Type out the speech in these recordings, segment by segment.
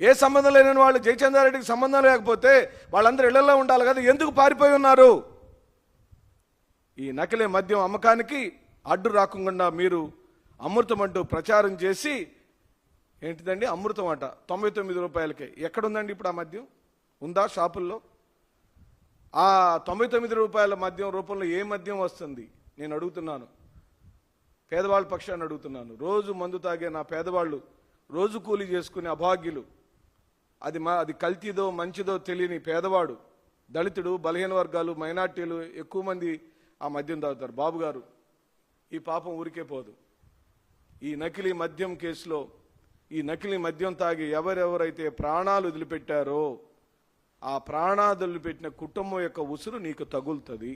ఏ సంబంధం లేని వాళ్ళు జయచంద్రారెడ్డికి సంబంధం లేకపోతే వాళ్ళందరూ ఇళ్ళలో ఉండాలి కదా. ఎందుకు పారిపోయి ఉన్నారు? ఈ నకిలీ మద్యం అమ్మకానికి అడ్డు రాకుండా మీరు అమృతం అంటూ ప్రచారం చేసి ఏంటిదండి? అమృతం అట. తొంభై తొమ్మిది రూపాయలకే. ఎక్కడుందండి ఇప్పుడు ఆ మద్యం? ఉందా షాపుల్లో? ఆ తొంభై తొమ్మిది రూపాయల మద్యం రూపంలో ఏ మద్యం వస్తుంది? నేను అడుగుతున్నాను. పేదవాళ్ళ పక్షాన్ని అడుగుతున్నాను. రోజు మందు తాగే నా పేదవాళ్ళు రోజు కూలీ చేసుకునే అభాగ్యులు అది మా అది కల్తీదో మంచిదో తెలియని పేదవాడు దళితుడు బలహీన వర్గాలు మైనార్టీలు ఎక్కువ మంది ఆ మద్యం తాగుతారు. బాబు గారు ఈ పాపం ఊరికే పోదు. ఈ నకిలీ మద్యం కేసులో ఈ నకిలీ మద్యం తాగి ఎవరెవరైతే ప్రాణాలు వదిలిపెట్టారో ఆ ప్రాణాలు వదిలిపెట్టిన కుటుంబం యొక్క ఉసురు నీకు తగులుతుంది.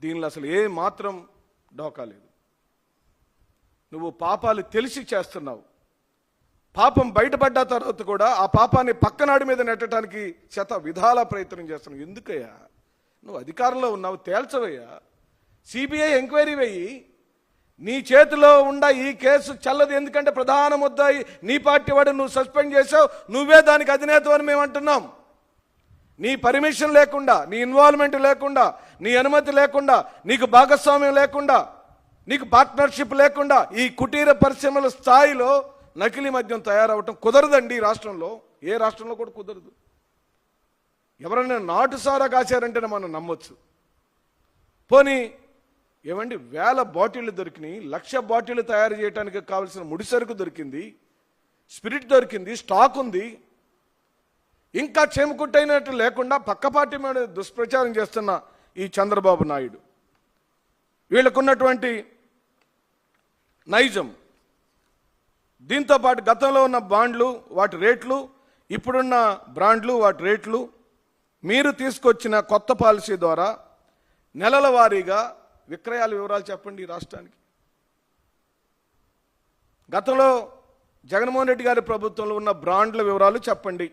దీనిలో అసలు ఏ మాత్రం డోకాలేదు నువ్వు పాపాలు తెలిసి చేస్తున్నావు. పాపం బయటపడ్డ తర్వాత కూడా ఆ పాపాన్ని పక్కనాడి మీద నెట్టడానికి శత విధాల ప్రయత్నం చేస్తున్నావు. ఎందుకయ్యా? నువ్వు అధికారంలో ఉన్నావు తేల్చవయ్యా. సిబిఐ ఎంక్వైరీ వెయ్యి. నీ చేతిలో ఉండ ఈ కేసు చల్లదు. ఎందుకంటే ప్రధాన ముద్దాయి నీ పార్టీ వాడు నువ్వు సస్పెండ్ చేసావు నువ్వే దానికి అధినేత అని మేము అంటున్నాం. నీ పర్మిషన్ లేకుండా నీ ఇన్వాల్వ్మెంట్ లేకుండా నీ అనుమతి లేకుండా నీకు భాగస్వామ్యం లేకుండా నీకు పార్ట్నర్షిప్ లేకుండా ఈ కుటీర పరిశ్రమల స్థాయిలో నకిలీ మద్యం తయారవటం కుదరదండి ఈ రాష్ట్రంలో. ఏ రాష్ట్రంలో కూడా కుదరదు. ఎవరైనా నాటుసారా కాశారంటే కాశారంటేనే మనం నమ్మొచ్చు. పోనీ ఏమండి వేల బాటిళ్ళు దొరికినాయి లక్ష బాటిళ్ళు తయారు చేయడానికి కావలసిన ముడిసరుకు దొరికింది స్పిరిట్ దొరికింది స్టాక్ ఉంది. ఇంకా చేమకుట్టైనట్టు లేకుండా పక్కపాటి మీద దుష్ప్రచారం చేస్తున్న ఈ చంద్రబాబు నాయుడు. వీళ్ళకున్నటువంటి నైజం. దీంతో పాటు గతంలో ఉన్న బాండ్లు వాటి రేట్లు ఇప్పుడున్న బ్రాండ్లు వాటి రేట్లు మీరు తీసుకొచ్చిన కొత్త పాలసీ ద్వారా నెలల వారీగా విక్రయాల వివరాలు చెప్పండి ఈ రాష్ట్రానికి. గతంలో జగన్మోహన్ రెడ్డి గారి ప్రభుత్వంలో ఉన్న బ్రాండ్ల వివరాలు చెప్పండి.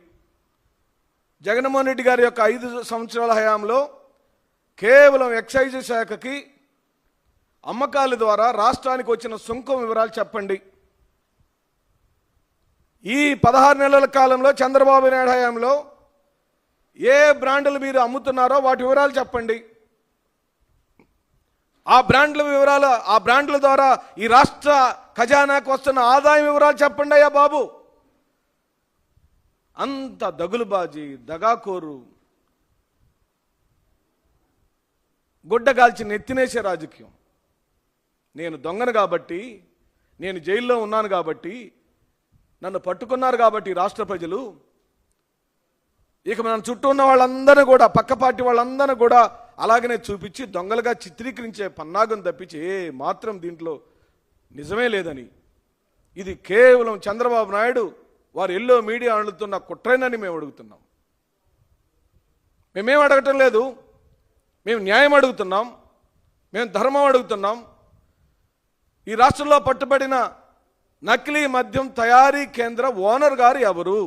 జగన్మోహన్ రెడ్డి గారి యొక్క ఐదు సంవత్సరాల హయాంలో కేవలం ఎక్సైజ్ శాఖకి అమ్మకాల ద్వారా రాష్ట్రానికి వచ్చిన సుంకం వివరాలు చెప్పండి. ఈ పదహారు నెలల కాలంలో చంద్రబాబు నాయుడు హయాంలో ఏ బ్రాండ్లు మీరు అమ్ముతున్నారో వాటి వివరాలు చెప్పండి. ఆ బ్రాండ్ల వివరాలు ఆ బ్రాండ్ల ద్వారా ఈ రాష్ట్ర ఖజానాకు వస్తున్న ఆదాయం వివరాలు చెప్పండి అయ్యా బాబు. అంత దగులుబాజీ దగాకోరు గుడ్డగాల్చి నెత్తినేసే రాజకీయం. నేను దొంగను కాబట్టి నేను జైల్లో ఉన్నాను కాబట్టి నన్ను పట్టుకున్నారు కాబట్టి రాష్ట్ర ప్రజలు ఇక మన చుట్టూ ఉన్న వాళ్ళందరూ కూడా పక్క పార్టీ వాళ్ళందరూ కూడా అలాగనే చూపించి దొంగలుగా చిత్రీకరించే పన్నాగం తప్పించి ఏ మాత్రం దీంట్లో నిజమే లేదని. ఇది కేవలం చంద్రబాబు నాయుడు వారు ఎల్లో మీడియా అడుగుతున్న కుట్రేనని మేము అడుగుతున్నాం. మేమేం అడగటం లేదు. మేము న్యాయం అడుగుతున్నాం. మేము ధర్మం అడుగుతున్నాం. ఈ రాష్ట్రంలో పట్టుబడిన నకిలీ మద్యం తయారీ కేంద్ర ఓనర్ గారు ఎవరు?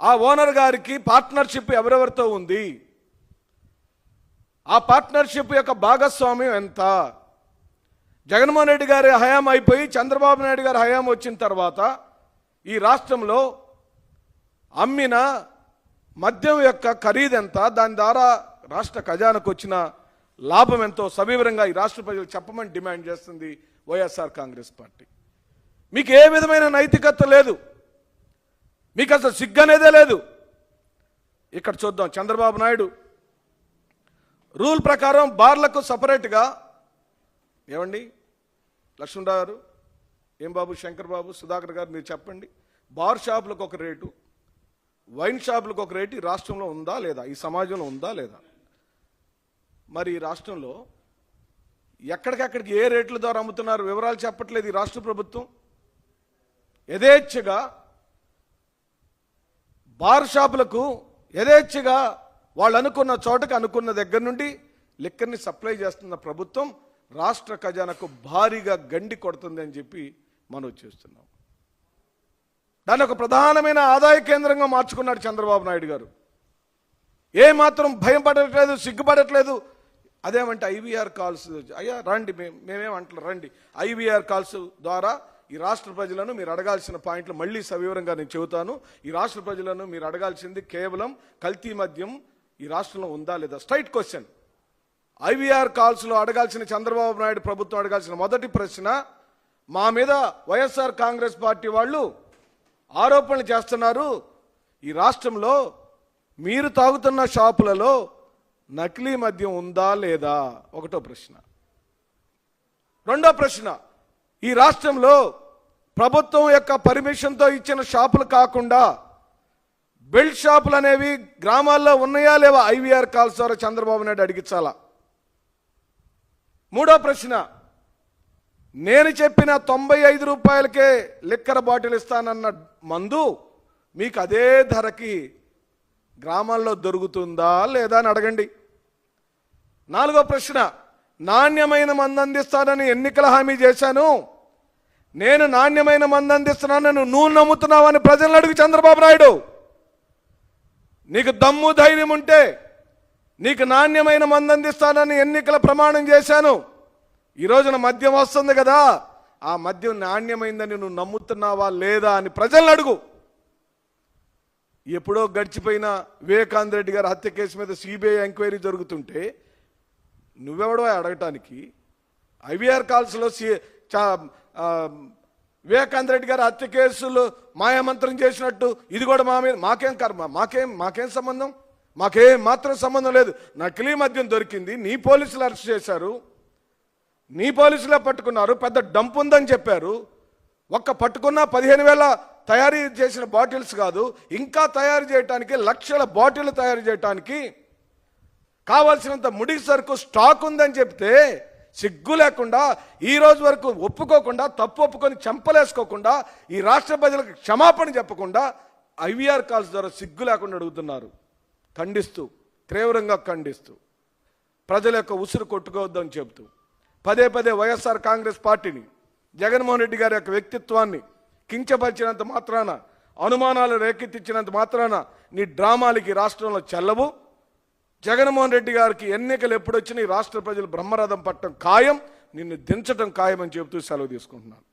ఆ ఓనర్ గారికి పార్ట్నర్షిప్ ఎవరెవరితో ఉంది? ఆ పార్ట్నర్షిప్ యొక్క భాగస్వామ్యం ఎంత? జగన్మోహన్ రెడ్డి గారి హయాం అయిపోయి చంద్రబాబు నాయుడు గారి హయాం వచ్చిన తర్వాత ఈ రాష్ట్రంలో అమ్మిన మద్యం యొక్క ఖరీదు ఎంత? దాని ద్వారా రాష్ట్ర ఖజానాకు వచ్చిన లాభం ఎంతో? సవివరంగా ఈ రాష్ట్ర ప్రజలు చెప్పమని డిమాండ్ చేస్తుంది వైఎస్ఆర్ కాంగ్రెస్ పార్టీ. మీకు ఏ విధమైన నైతికత లేదు. మీకు అసలు సిగ్గనేదే లేదు. ఇక్కడ చూద్దాం చంద్రబాబు నాయుడు. రూల్ ప్రకారం బార్లకు సపరేట్గా ఏమండి? లక్ష్మణరావు గారు ఏం బాబు శంకర్ బాబు సుధాకర్ గారు మీరు చెప్పండి. బార్ షాపులకు ఒక రేటు వైన్ షాపులకు ఒక రేటు ఈ రాష్ట్రంలో ఉందా లేదా? ఈ సమాజంలో ఉందా లేదా? మరి ఈ రాష్ట్రంలో ఎక్కడికెక్కడికి ఏ రేట్ల ద్వారా అమ్ముతున్నారు? వివరాలు చెప్పట్లేదు ఈ రాష్ట్ర ప్రభుత్వం. యథేచ్ఛగా బార్ షాపులకు యథేచ్ఛగా వాళ్ళు అనుకున్న చోటకి అనుకున్న దగ్గర నుండి లిక్కర్ని సప్లై చేస్తున్న ప్రభుత్వం రాష్ట్ర ఖజానాకు భారీగా గండి కొడుతుంది అని చెప్పి మనం చేస్తున్నాం. దాన్ని ఒక ప్రధానమైన ఆదాయ కేంద్రంగా మార్చుకున్నాడు చంద్రబాబు నాయుడు గారు. ఏమాత్రం భయం పడట్లేదు సిగ్గుపడట్లేదు. అదేమంటే ఐవీఆర్ కాల్స్ అయ్యా రండి మేము రండి. ఐవీఆర్ కాల్స్ ద్వారా ఈ రాష్ట్ర ప్రజలను మీరు అడగాల్సిన పాయింట్లు మళ్ళీ సవివరంగా నేను చెబుతాను. ఈ రాష్ట్ర ప్రజలను మీరు అడగాల్సింది కేవలం కల్తీ మద్యం ఈ రాష్ట్రంలో ఉందా లేదా? స్ట్రైట్ క్వశ్చన్ ఐవీఆర్ కాల్స్లో అడగాల్సిన చంద్రబాబు నాయుడు ప్రభుత్వం అడగాల్సిన మొదటి ప్రశ్న మా మీద వైఎస్ఆర్ కాంగ్రెస్ పార్టీ వాళ్ళు ఆరోపణలు చేస్తున్నారు. ఈ రాష్ట్రంలో మీరు తాగుతున్న షాపులలో నకిలీ మద్యం ఉందా లేదా? ఒకటో ప్రశ్న. రెండో ప్రశ్న ఈ రాష్ట్రంలో ప్రభుత్వం యొక్క పర్మిషన్తో ఇచ్చిన షాపులు కాకుండా బెల్ట్ షాపులు అనేవి గ్రామాల్లో ఉన్నాయా లేవా ఐవీఆర్ కాల్స్ ద్వారా చంద్రబాబు నాయుడు అడిగించాలా? మూడో ప్రశ్న నేను చెప్పిన తొంభై ఐదు రూపాయలకే లిక్కర్ బాటిల్ ఇస్తానన్న మందు మీకు అదే ధరకి గ్రామాల్లో దొరుకుతుందా లేదా అని అడగండి. నాలుగో ప్రశ్న నాణ్యమైన మందు అందిస్తానని ఎన్నికల హామీ చేశాను. నేను నాణ్యమైన మందు అందిస్తున్నానని నువ్వు నమ్ముతున్నావని ప్రజలను అడుగు చంద్రబాబు నాయుడు. నీకు దమ్ము ధైర్యం ఉంటే నీకు నాణ్యమైన మందు అందిస్తానని ఎన్నికల ప్రమాణం చేశాను. ఈ రోజున మద్యం వస్తుంది కదా ఆ మద్యం నాణ్యమైందని నువ్వు నమ్ముతున్నావా లేదా అని ప్రజలను అడుగు. ఎప్పుడో గడిచిపోయిన వివేకాంద్రెడ్డి గారి హత్య కేసు మీద సిబిఐ ఎంక్వైరీ జరుగుతుంటే నువ్వెవడో అడగటానికి ఐవీఆర్ కాల్స్లో సి చా- రెడ్డి గారు హత్య కేసులు మాయామంత్రం చేసినట్టు ఇది కూడా మా మీద మాకేం కర్మ మాకేం మాకేం సంబంధం? మాకేం మాత్రం సంబంధం లేదు. నకిలీ మద్యం దొరికింది నీ పోలీసులు అరెస్ట్ చేశారు నీ పోలీసులే పట్టుకున్నారు పెద్ద డంప్ ఉందని చెప్పారు. ఒక్క పట్టుకున్న పదిహేను వేల తయారీ చేసిన బాటిల్స్ కాదు ఇంకా తయారు చేయడానికి లక్షల బాటిల్ తయారు చేయడానికి కావాల్సినంత ముడి సరుకు స్టాక్ ఉందని చెప్తే సిగ్గు లేకుండా ఈ రోజు వరకు ఒప్పుకోకుండా తప్పు ఒప్పుకొని చెంపలేసుకోకుండా ఈ రాష్ట్ర ప్రజలకు క్షమాపణ చెప్పకుండా ఐవీఆర్ కాల్స్ ద్వారా సిగ్గు లేకుండా అడుగుతున్నారు. ఖండిస్తూ తీవ్రంగా ఖండిస్తూ. ప్రజల యొక్క ఉసురు కొట్టుకోవద్దని చెబుతూ పదే పదే వైఎస్ఆర్ కాంగ్రెస్ పార్టీని జగన్మోహన్ రెడ్డి గారి యొక్క వ్యక్తిత్వాన్ని కించపరిచినంత మాత్రాన అనుమానాలు రేకెత్తించినంత మాత్రాన నీ డ్రామాలకి రాష్ట్రంలో చెల్లవు. జగన్మోహన్ రెడ్డి గారికి ఎన్నికలు ఎప్పుడొచ్చినా ఈ రాష్ట్ర ప్రజలు బ్రహ్మరథం పట్టడం ఖాయం. నిన్ను దించడం ఖాయం అని చెబుతూ సెలవు తీసుకుంటున్నాను.